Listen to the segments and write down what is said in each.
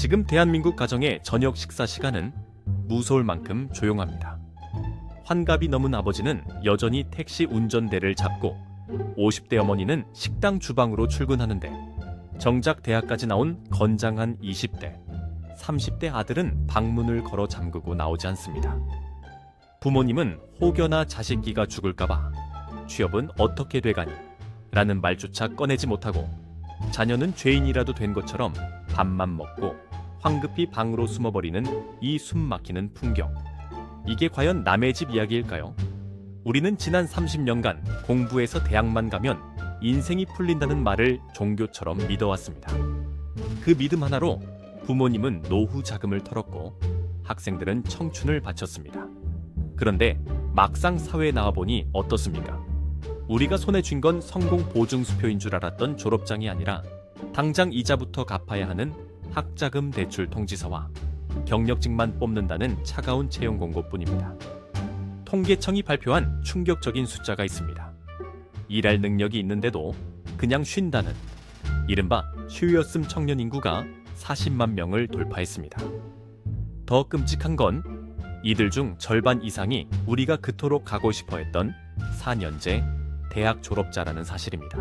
지금 대한민국 가정의 저녁 식사 시간은 무서울 만큼 조용합니다. 환갑이 넘은 아버지는 여전히 택시 운전대를 잡고 50대 어머니는 식당 주방으로 출근하는데 정작 대학까지 나온 건장한 20대, 30대 아들은 방문을 걸어 잠그고 나오지 않습니다. 부모님은 혹여나 자식기가 죽을까봐 취업은 어떻게 돼가니? 라는 말조차 꺼내지 못하고 자녀는 죄인이라도 된 것처럼 밥만 먹고 황급히 방으로 숨어버리는 이 숨막히는 풍경. 이게 과연 남의 집 이야기일까요? 우리는 지난 30년간 공부해서 대학만 가면 인생이 풀린다는 말을 종교처럼 믿어왔습니다. 그 믿음 하나로 부모님은 노후 자금을 털었고 학생들은 청춘을 바쳤습니다. 그런데 막상 사회에 나와보니 어떻습니까? 우리가 손에 쥔 건 성공 보증 수표인 줄 알았던 졸업장이 아니라 당장 이자부터 갚아야 하는 학자금 대출 통지서와 경력직만 뽑는다는 차가운 채용 공고뿐입니다. 통계청이 발표한 충격적인 숫자가 있습니다. 일할 능력이 있는데도 그냥 쉰다는 이른바 쉬었음 청년 인구가 40만 명을 돌파했습니다. 더 끔찍한 건 이들 중 절반 이상이 우리가 그토록 가고 싶어 했던 4년제 대학 졸업자라는 사실입니다.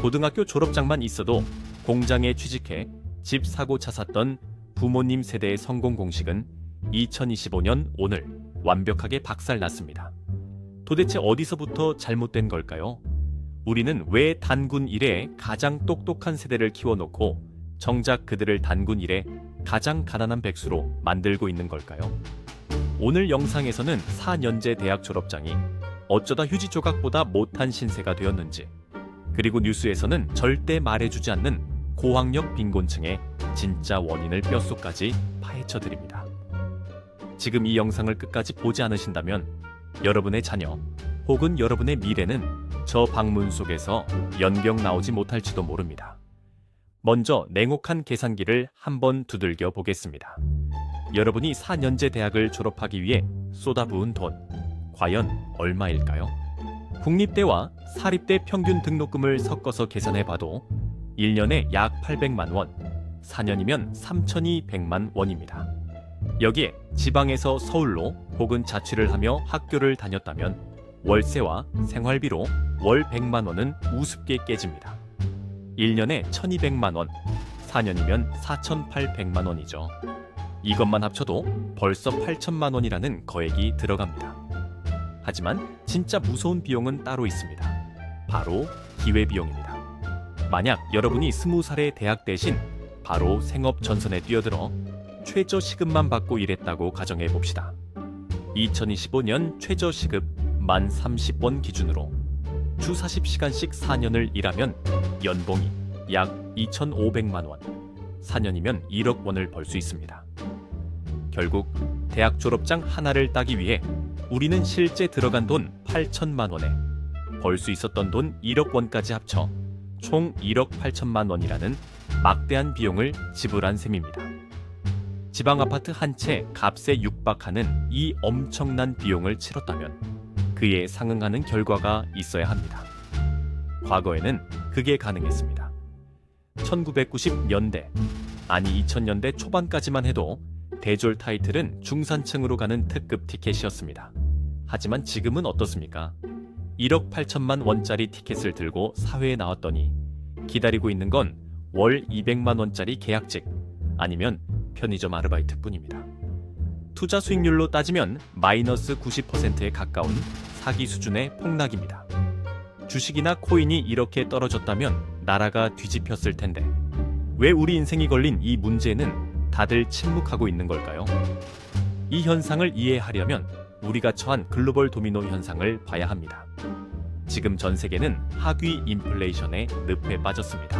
고등학교 졸업장만 있어도 공장에 취직해 집 사고 차 샀던 부모님 세대의 성공 공식은 2025년 오늘 완벽하게 박살났습니다. 도대체 어디서부터 잘못된 걸까요? 우리는 왜 단군 이래 가장 똑똑한 세대를 키워놓고 정작 그들을 단군 이래 가장 가난한 백수로 만들고 있는 걸까요? 오늘 영상에서는 4년제 대학 졸업장이 어쩌다 휴지 조각보다 못한 신세가 되었는지, 그리고 뉴스에서는 절대 말해주지 않는 고학력 빈곤층의 진짜 원인을 뼛속까지 파헤쳐 드립니다. 지금 이 영상을 끝까지 보지 않으신다면 여러분의 자녀 혹은 여러분의 미래는 저 방문 속에서 연병 나오지 못할지도 모릅니다. 먼저 냉혹한 계산기를 한번 두들겨 보겠습니다. 여러분이 4년제 대학을 졸업하기 위해 쏟아부은 돈, 과연 얼마일까요? 국립대와 사립대 평균 등록금을 섞어서 계산해 봐도 1년에 약 800만 원, 4년이면 3,200만 원입니다. 여기에 지방에서 서울로 혹은 자취를 하며 학교를 다녔다면 월세와 생활비로 월 100만 원은 우습게 깨집니다. 1년에 1,200만 원, 4년이면 4,800만 원이죠. 이것만 합쳐도 벌써 8천만 원이라는 거액이 들어갑니다. 하지만 진짜 무서운 비용은 따로 있습니다. 바로 기회비용입니다. 만약 여러분이 20살의 대학 대신 바로 생업 전선에 뛰어들어 최저 시급만 받고 일했다고 가정해 봅시다. 2025년 최저 시급 만 30원 기준으로 주 40시간씩 4년을 일하면 연봉이 약 2,500만 원, 4년이면 1억 원을 벌 수 있습니다. 결국 대학 졸업장 하나를 따기 위해 우리는 실제 들어간 돈 8천만 원에 벌 수 있었던 돈 1억 원까지 합쳐 총 1억 8천만 원이라는 막대한 비용을 지불한 셈입니다. 지방 아파트 한 채 값에 육박하는 이 엄청난 비용을 치렀다면 그에 상응하는 결과가 있어야 합니다. 과거에는 그게 가능했습니다. 1990년대, 아니 2000년대 초반까지만 해도 대졸 타이틀은 중산층으로 가는 특급 티켓이었습니다. 하지만 지금은 어떻습니까? 1억 8천만 원짜리 티켓을 들고 사회에 나왔더니 기다리고 있는 건 월 200만 원짜리 계약직 아니면 편의점 아르바이트뿐입니다. 투자 수익률로 따지면 마이너스 90%에 가까운 사기 수준의 폭락입니다. 주식이나 코인이 이렇게 떨어졌다면 나라가 뒤집혔을 텐데 왜 우리 인생이 걸린 이 문제는 다들 침묵하고 있는 걸까요? 이 현상을 이해하려면 우리가 처한 글로벌 도미노 현상을 봐야 합니다. 지금 전 세계는 하귀 인플레이션의 늪에 빠졌습니다.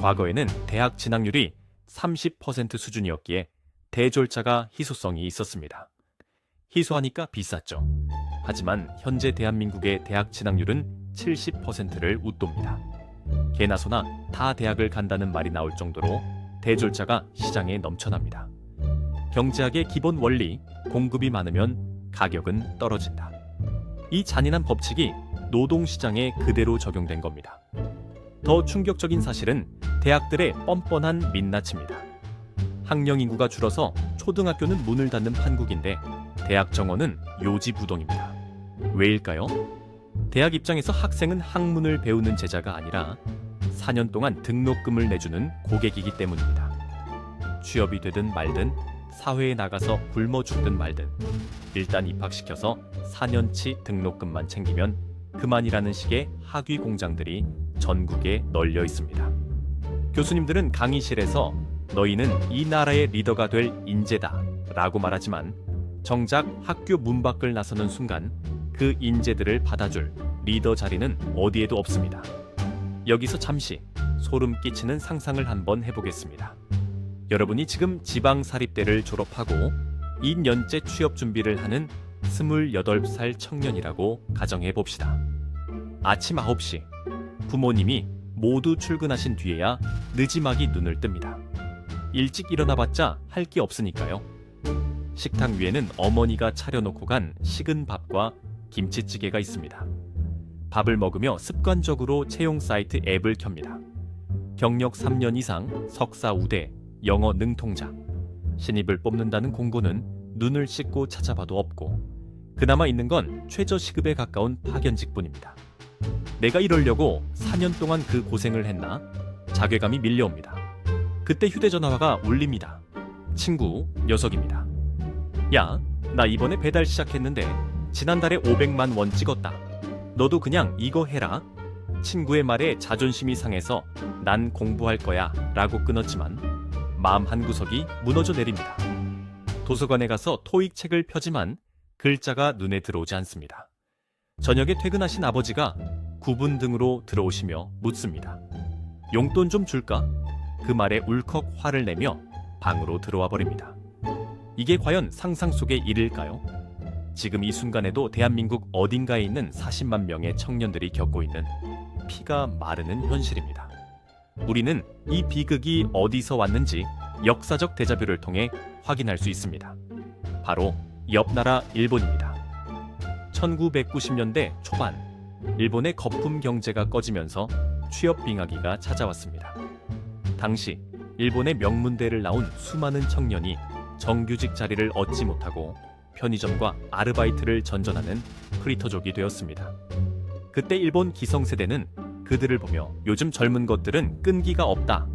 과거에는 대학 진학률이 30% 수준이었기에 대졸자가 희소성이 있었습니다. 희소하니까 비쌌죠. 하지만 현재 대한민국의 대학 진학률은 70%를 웃돕니다. 개나 소나 다 대학을 간다는 말이 나올 정도로 대졸자가 시장에 넘쳐납니다. 경제학의 기본 원리, 공급이 많으면 가격은 떨어진다. 이 잔인한 법칙이 노동시장에 그대로 적용된 겁니다. 더 충격적인 사실은 대학들의 뻔뻔한 민낯입니다. 학령 인구가 줄어서 초등학교는 문을 닫는 판국인데 대학 정원은 요지부동입니다. 왜일까요? 대학 입장에서 학생은 학문을 배우는 제자가 아니라 4년 동안 등록금을 내주는 고객이기 때문입니다. 취업이 되든 말든 사회에 나가서 굶어 죽든 말든 일단 입학시켜서 4년치 등록금만 챙기면 그만이라는 식의 학위 공장들이 전국에 널려 있습니다. 교수님들은 강의실에서 너희는 이 나라의 리더가 될 인재다 라고 말하지만 정작 학교 문 밖을 나서는 순간 그 인재들을 받아줄 리더 자리는 어디에도 없습니다. 여기서 잠시 소름 끼치는 상상을 한번 해보겠습니다. 여러분이 지금 지방사립대를 졸업하고 2년째 취업 준비를 하는 28살 청년이라고 가정해 봅시다. 아침 9시 부모님이 모두 출근하신 뒤에야 늦지막이 눈을 뜹니다. 일찍 일어나봤자 할 게 없으니까요. 식탁 위에는 어머니가 차려놓고 간 식은 밥과 김치찌개가 있습니다. 밥을 먹으며 습관적으로 채용 사이트 앱을 켭니다. 경력 3년 이상 석사 우대 영어 능통자 신입을 뽑는다는 공고는 눈을 씻고 찾아봐도 없고 그나마 있는 건 최저 시급에 가까운 파견직뿐입니다. 내가 이러려고 4년 동안 그 고생을 했나? 자괴감이 밀려옵니다. 그때 휴대전화가 울립니다. 친구 녀석입니다. 야, 나 이번에 배달 시작했는데 지난달에 500만 원 찍었다. 너도 그냥 이거 해라. 친구의 말에 자존심이 상해서 난 공부할 거야 라고 끊었지만 마음 한구석이 무너져 내립니다. 도서관에 가서 토익 책을 펴지만 글자가 눈에 들어오지 않습니다. 저녁에 퇴근하신 아버지가 9분 등으로 들어오시며 묻습니다. 용돈 좀 줄까? 그 말에 울컥 화를 내며 방으로 들어와 버립니다. 이게 과연 상상 속의 일일까요? 지금 이 순간에도 대한민국 어딘가에 있는 40만 명의 청년들이 겪고 있는 피가 마르는 현실입니다. 우리는 이 비극이 어디서 왔는지 역사적 대자뷰를 통해 확인할 수 있습니다. 바로 옆 나라 일본입니다. 1990년대 초반 일본의 거품 경제가 꺼지면서 취업 빙하기가 찾아왔습니다. 당시 일본의 명문대를 나온 수많은 청년이 정규직 자리를 얻지 못하고 편의점과 아르바이트를 전전하는 프리터족이 되었습니다. 그때 일본 기성세대는 그들을 보며 요즘 젊은 것들은 끈기가 없다.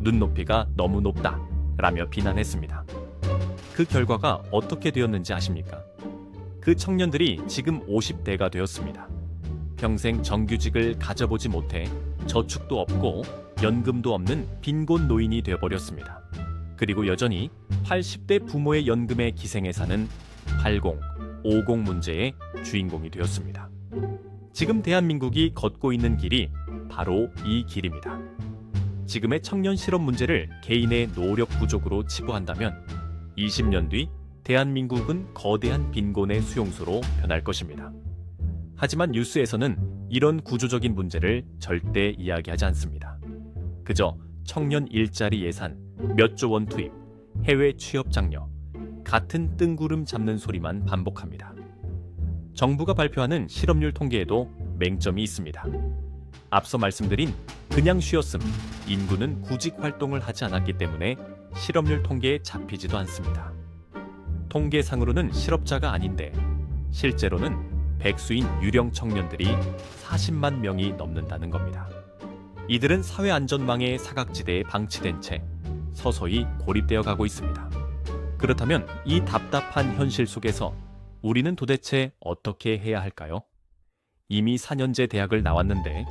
눈높이가 너무 높다. 라며 비난했습니다. 그 결과가 어떻게 되었는지 아십니까? 그 청년들이 지금 50대가 되었습니다. 평생 정규직을 가져보지 못해 저축도 없고 연금도 없는 빈곤 노인이 되어버렸습니다. 그리고 여전히 80대 부모의 연금에 기생해 사는 80, 50 문제의 주인공이 되었습니다. 지금 대한민국이 걷고 있는 길이 바로 이 길입니다. 지금의 청년 실업 문제를 개인의 노력 부족으로 치부한다면 20년 뒤 대한민국은 거대한 빈곤의 수용소로 변할 것입니다. 하지만 뉴스에서는 이런 구조적인 문제를 절대 이야기하지 않습니다. 그저 청년 일자리 예산, 몇 조 원 투입, 해외 취업 장려, 같은 뜬구름 잡는 소리만 반복합니다. 정부가 발표하는 실업률 통계에도 맹점이 있습니다. 앞서 말씀드린 그냥 쉬었음, 인구는 구직 활동을 하지 않았기 때문에 실업률 통계에 잡히지도 않습니다. 통계상으로는 실업자가 아닌데 실제로는 백수인 유령 청년들이 40만 명이 넘는다는 겁니다. 이들은 사회 안전망의 사각지대에 방치된 채 서서히 고립되어 가고 있습니다. 그렇다면 이 답답한 현실 속에서 우리는 도대체 어떻게 해야 할까요? 이미 4년제 대학을 나왔는데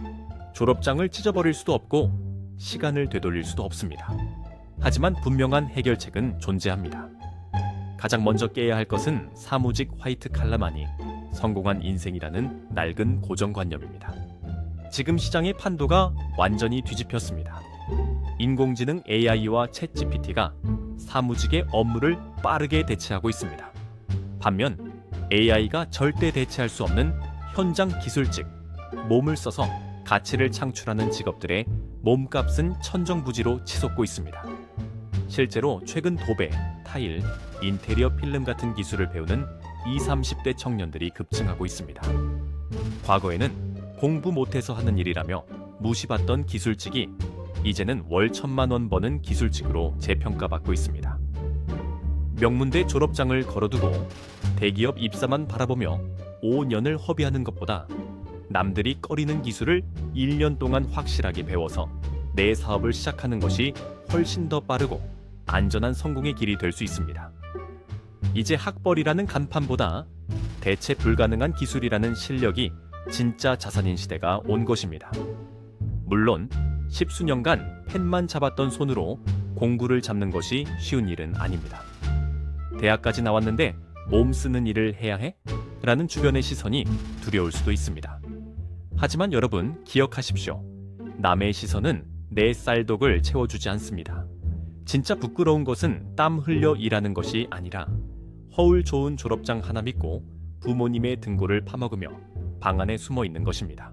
졸업장을 찢어버릴 수도 없고 시간을 되돌릴 수도 없습니다. 하지만 분명한 해결책은 존재합니다. 가장 먼저 깨야 할 것은 사무직 화이트 칼라만이 성공한 인생이라는 낡은 고정관념입니다. 지금 시장의 판도가 완전히 뒤집혔습니다. 인공지능 AI와 챗GPT가 사무직의 업무를 빠르게 대체하고 있습니다. 반면 AI가 절대 대체할 수 없는 현장 기술직, 몸을 써서 가치를 창출하는 직업들의 몸값은 천정부지로 치솟고 있습니다. 실제로 최근 도배, 타일, 인테리어 필름 같은 기술을 배우는 20, 30대 청년들이 급증하고 있습니다. 과거에는 공부 못해서 하는 일이라며 무시받던 기술직이 이제는 월 천만 원 버는 기술직으로 재평가받고 있습니다. 명문대 졸업장을 걸어두고 대기업 입사만 바라보며 5년을 허비하는 것보다 남들이 꺼리는 기술을 1년 동안 확실하게 배워서 내 사업을 시작하는 것이 훨씬 더 빠르고 안전한 성공의 길이 될 수 있습니다. 이제 학벌이라는 간판보다 대체 불가능한 기술이라는 실력이 진짜 자산인 시대가 온 것입니다. 물론 십수년간 펜만 잡았던 손으로 공구를 잡는 것이 쉬운 일은 아닙니다. 대학까지 나왔는데 몸 쓰는 일을 해야 해? 라는 주변의 시선이 두려울 수도 있습니다. 하지만 여러분 기억하십시오. 남의 시선은 내 쌀독을 채워주지 않습니다. 진짜 부끄러운 것은 땀 흘려 일하는 것이 아니라 허울 좋은 졸업장 하나 믿고 부모님의 등골을 파먹으며 방 안에 숨어 있는 것입니다.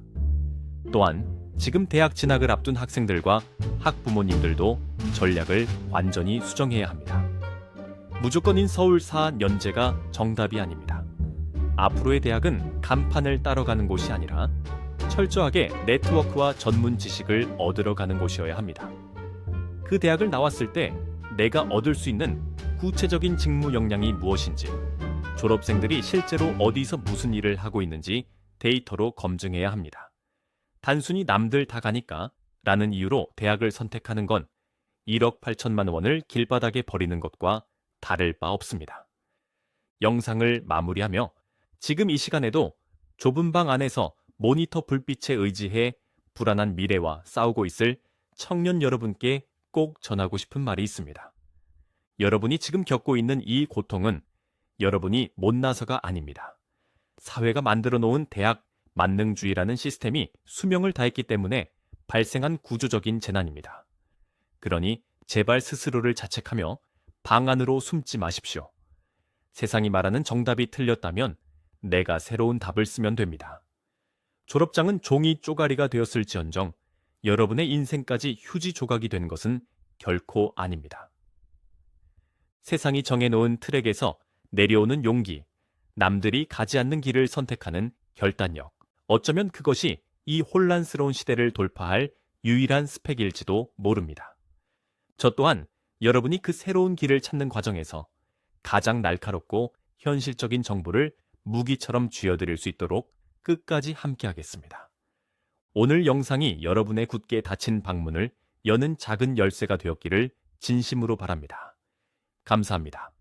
또한 지금 대학 진학을 앞둔 학생들과 학부모님들도 전략을 완전히 수정해야 합니다. 무조건인 서울사 연제가 정답이 아닙니다. 앞으로의 대학은 간판을 따라가는 곳이 아니라 철저하게 네트워크와 전문 지식을 얻으러 가는 곳이어야 합니다. 그 대학을 나왔을 때 내가 얻을 수 있는 구체적인 직무 역량이 무엇인지, 졸업생들이 실제로 어디서 무슨 일을 하고 있는지 데이터로 검증해야 합니다. 단순히 남들 다 가니까 라는 이유로 대학을 선택하는 건 1억 8천만 원을 길바닥에 버리는 것과 다를 바 없습니다. 영상을 마무리하며 지금 이 시간에도 좁은 방 안에서 모니터 불빛에 의지해 불안한 미래와 싸우고 있을 청년 여러분께 꼭 전하고 싶은 말이 있습니다. 여러분이 지금 겪고 있는 이 고통은 여러분이 못나서가 아닙니다. 사회가 만들어 놓은 대학 만능주의라는 시스템이 수명을 다했기 때문에 발생한 구조적인 재난입니다. 그러니 제발 스스로를 자책하며 방 안으로 숨지 마십시오. 세상이 말하는 정답이 틀렸다면 내가 새로운 답을 쓰면 됩니다. 졸업장은 종이 쪼가리가 되었을지언정 여러분의 인생까지 휴지 조각이 된 것은 결코 아닙니다. 세상이 정해놓은 트랙에서 내려오는 용기, 남들이 가지 않는 길을 선택하는 결단력, 어쩌면 그것이 이 혼란스러운 시대를 돌파할 유일한 스펙일지도 모릅니다. 저 또한 여러분이 그 새로운 길을 찾는 과정에서 가장 날카롭고 현실적인 정보를 무기처럼 쥐어드릴 수 있도록 끝까지 함께하겠습니다. 오늘 영상이 여러분의 굳게 닫힌 방문을 여는 작은 열쇠가 되었기를 진심으로 바랍니다. 감사합니다.